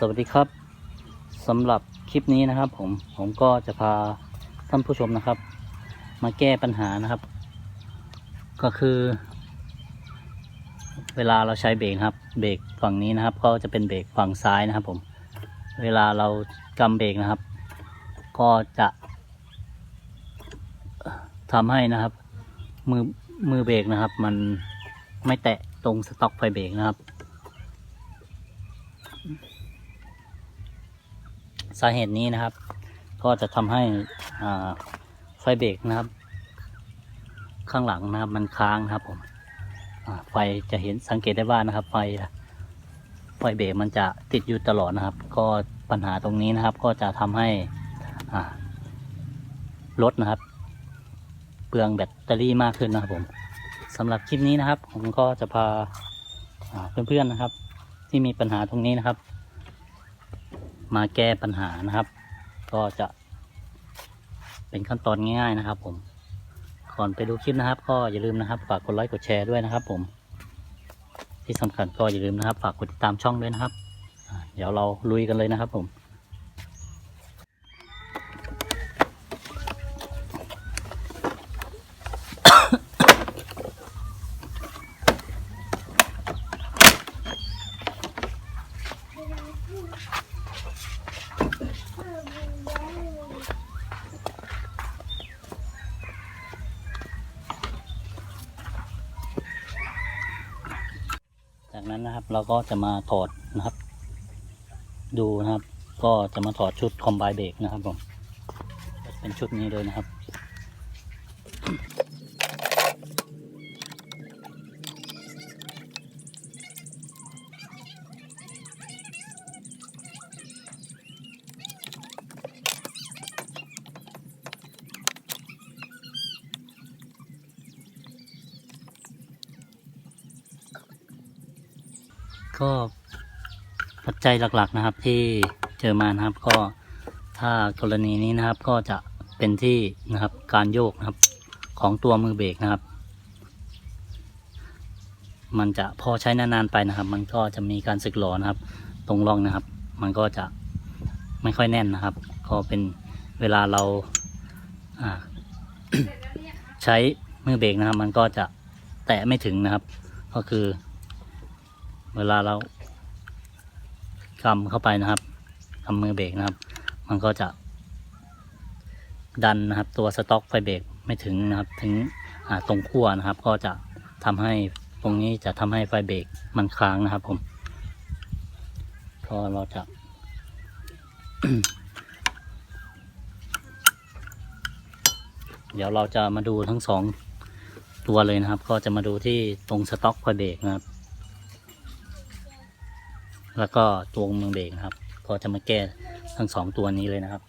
สวัสดีครับสำหรับคลิปนี้นะครับ ผมผมก็จะพาท่านผู้ชมนะครับ มาแก้ปัญหานะครับ ก็คือ เวลาเราใช้เบรกครับ เบรกฝั่งนี้นะครับ ก็จะเป็นเบรกฝั่งซ้ายนะครับ ผม เวลาเรากำเบรกนะครับ ก็จะทำให้นะครับ มือมือเบรกนะครับ มันไม่แตะตรงสต็อกไฟเบรกนะครับ สาเหตุนี้นะครับ ก็จะทำให้ไฟเบรกนะครับ ข้างหลังนะครับ มันค้างนะครับผมไฟจะเห็นสังเกตได้ว่านะครับ ไฟไฟเบรกมันจะติดอยู่ตลอดนะครับ ก็ปัญหาตรงนี้นะครับ ก็จะทำให้รถนะครับ เปลืองแบตเตอรี่มากขึ้นนะครับผมสำหรับคลิปนี้นะครับ ผมก็จะพาเพื่อนๆนะครับ ที่มีปัญหาตรงนี้นะครับ มาแก้ปัญหานะครับ ก็จะเป็นขั้นตอนง่ายๆนะครับ ผม ก่อนไปดูคลิปนะครับ ก็อย่าลืมนะครับฝากกดไลค์กดแชร์ด้วยนะครับ ผม ที่สำคัญก็อย่าลืมนะครับ ฝากกดติดตามช่องด้วยนะครับ เดี๋ยวเราลุยกันเลยนะครับ ผม นั้นนะครับ เราก็จะมาถอดนะครับ ดูนะครับ ก็จะมาถอดชุดคอมไบเบรกนะครับผมเป็นชุดนี้เลยนะครับ ก็ปัจจัยหลักๆนะครับที่เจอมานะครับ ก็ถ้ากรณีนี้นะครับก็จะเป็นที่นะครับการโยกนะครับของตัวมือเบรกนะครับ มันจะพอใช้นานๆไปนะครับ มันก็จะมีการสึกหรอนะครับ ตรงร่องนะครับ มันก็จะไม่ค่อยแน่นนะครับ ก็เป็นเวลาเราาใช้มือเบรกนะครับ มันก็จะแตะไม่ถึงนะครับ ก็คือ เวลาเรากำเข้าไปนะครับกำมือเบรกนะครับ มันก็จะ ดันนะครับ ตัวสต็อกไฟเบรกไม่ถึงนะครับ ถึงตรงขั้วนะครับ ก็จะทำให้ตรงนี้จะทำให้ไฟเบรกมันค้างนะครับ ผมก็เราจะเดี๋ยวเราจะมาดูทั้งสองตัวเลยนะครับ ก็จะมาดูที่ตรงสต็อกไฟเบรกนะครับ แล้วก็ตัวมือเบรกนะครับ ก็จะมาแก้ทั้งสองตัวนี้เลยนะครับ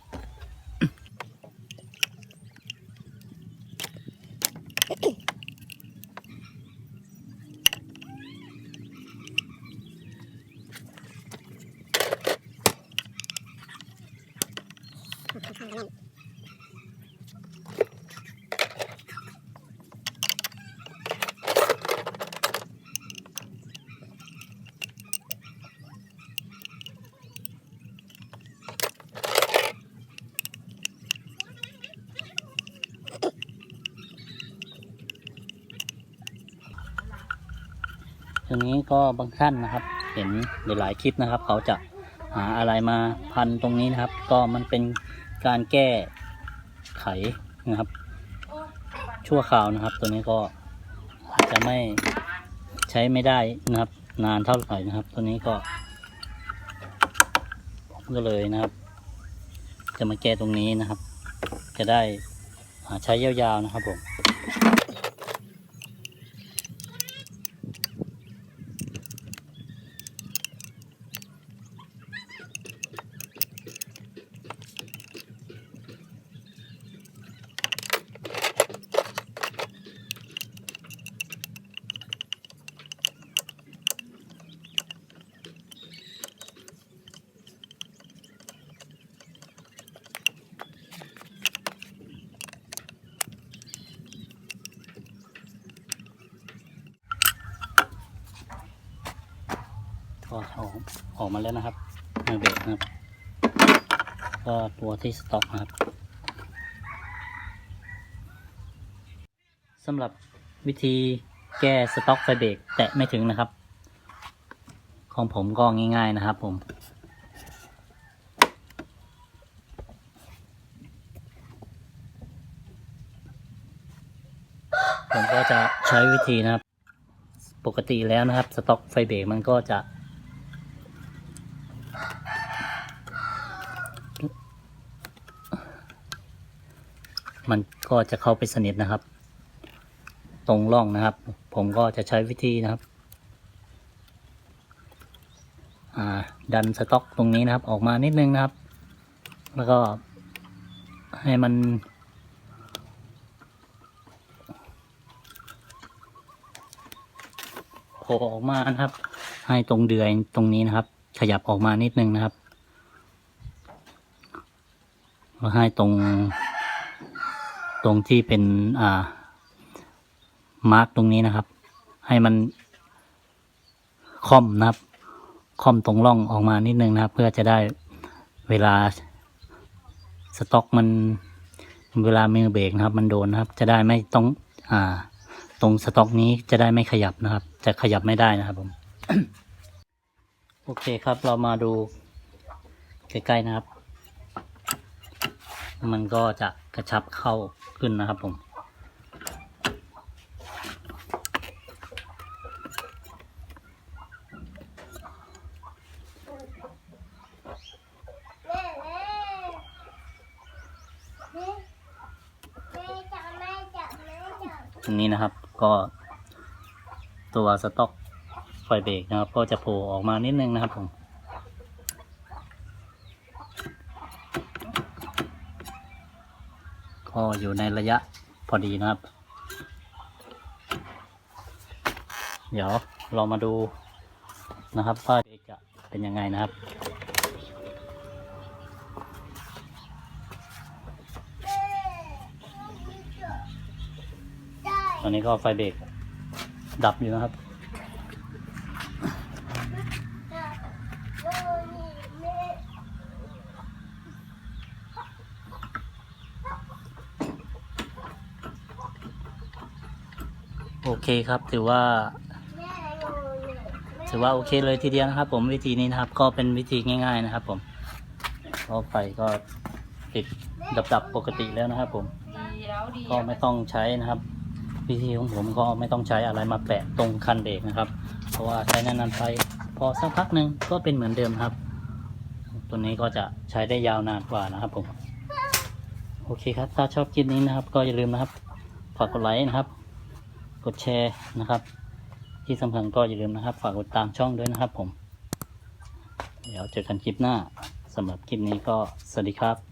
ทีนี้ก็บางท่านนะครับ เห็นหลายๆคลิปนะครับ เขาจะหาอะไรมาพันตรงนี้นะครับ ก็มันเป็นการแก้ไขนะครับ ชั่วคราวนะครับ ตัวนี้ก็อาจจะไม่ใช้ไม่ได้นะครับ นานเท่าไหร่นะครับ ตัวนี้ก็ก็เลยนะครับ จะมาแก้ตรงนี้นะครับ จะได้ใช้ยาวๆนะครับผม ก็เอาออกมาแล้วนะครับมือเบรกนะครับ ก็ตัวที่สต็อกนะครับสำหรับวิธีแก้สต็อกไฟเบรกแตะไม่ถึงนะครับ ของผมก็ง่ายๆนะครับผมผมก็จะใช้วิธีนะครับ ปกติแล้วนะครับ สต็อกไฟเบรกมันก็จะ มันก็จะเข้าไปสนิทนะครับ ตรงร่องนะครับ ผมก็จะใช้วิธีนะครับดันสต็อกตรงนี้นะครับ ออกมานิดนึงนะครับ แล้วก็ให้มัน โผล่ออกมานะครับ ให้ตรงเดือยตรงนี้นะครับ ขยับออกมานิดนึงนะครับแล้วให้ตรง ตรงที่เป็นอ่ามาร์กตรงนี้นะครับ ให้มันค่อมนะครับค่อมตรงร่องออกมานิดนึงนะครับ เพื่อจะได้เวลาสต็อกมันเวลามือเบรกนะครับ มันโดนนะครับ จะได้ไม่ต้องอ่า ตรงสต็อกนี้จะได้ไม่ขยับนะครับ จะขยับไม่ได้นะครับผม โอเคครับเรามาดูใกล้ๆนะครับ มันก็จะกระชับเข้าขึ้นนะครับผมแม่แม่แม่แม่จับแม่จับแม่จับตรงนี้นะครับก็ตัวสต็อกไฟเบรกนะครับ ก็จะโผล่ออกมานิดนึงนะครับผม ก็อยู่ในระยะพอดีนะครับ เดี๋ยวเรามาดูนะครับว่าเบรกจะเป็นยังไงนะครับตอนนี้ก็ไฟเบรกดับอยู่นะครับ ได้โอ้ยแม่ โอเคครับถือว่าแม่โอ้ยแม่ถือว่าโอเคเลยทีเดียวนะครับ ผมวิธีนี้นะครับ ก็เป็นวิธีง่าย ๆนะครับ ผมก็ไฟก็ติดดับๆปกติแล้วนะครับ ผมดีแล้วดีก็ไม่ต้องใช้นะครับ วิธีของผมก็ไม่ต้องใช้อะไรมาแปะตรงคันเบรกนะครับ เพราะว่าใช้นานๆไปพอสักพักหนึ่งก็เป็นเหมือนเดิมครับ ตัวนี้ก็จะใช้ได้ยาวนานกว่านะครับ ผม โอเคครับ ถ้าชอบคลิปนี้นะครับ ก็อย่าลืมนะครับฝากกดไลค์นะครับ กดแชร์นะครับ ที่สำคัญก็อย่าลืมนะครับ ฝากกดตามช่องด้วยนะครับผม เดี๋ยวเจอกันคลิปหน้าสำหรับคลิปนี้ก็สวัสดีครับ